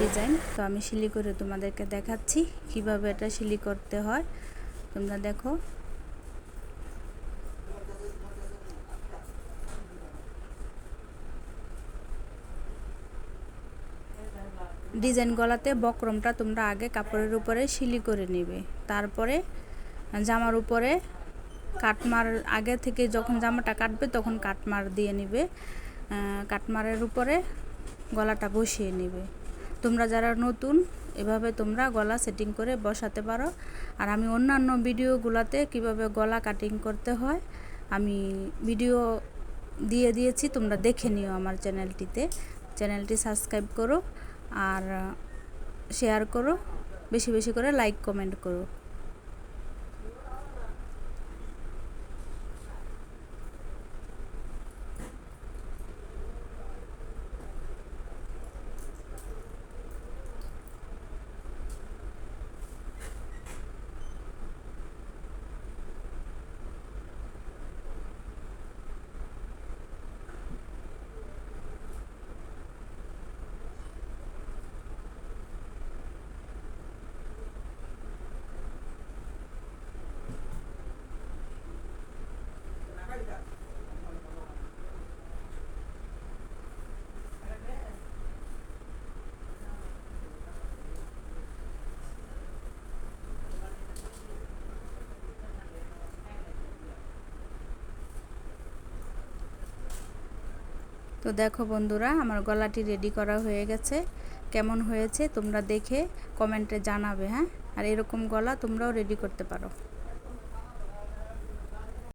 Design. তো আমি শিলি করে তোমাদেরকে দেখাচ্ছি কীভাবে এটা শিলি করতে হয়। তোমরা দেখো। ডিজাইন গলাতে বক্রমটা তোমরা আগে কাপড়ের উপরে শিলি করে নেবে। তারপরে জামার উপরে কাটমার আগে থেকে যখন জামাটা কাটবে তখন কাটমার দিয়ে নিবে কাটমারের উপরে গলাটা বসিয়ে নেবে। তোমরা যারা নতুন, এভাবে তোমরা গলা সেটিং করে বসাতে পারো। আর আমি অন্যান্য ভিডিওগুলোতে কীভাবে গলা কাটিং করতে হয়, আমি ভিডিও দিয়ে দিয়েছি, তোমরা দেখে নিও আমার চ্যানেলটিতে। চ্যানেলটি সাবস্ক্রাইব করো আর শেয়ার করো, বেশি বেশি করে লাইক কমেন্ট করো। তো দেখো বন্ধুরা, আমার গলাটি রেডি করা হয়ে গেছে। কেমন হয়েছে তোমরা দেখে কমেন্টে জানাবে হ্যাঁ? আর এরকম গলা তোমরাও রেডি করতে পারো।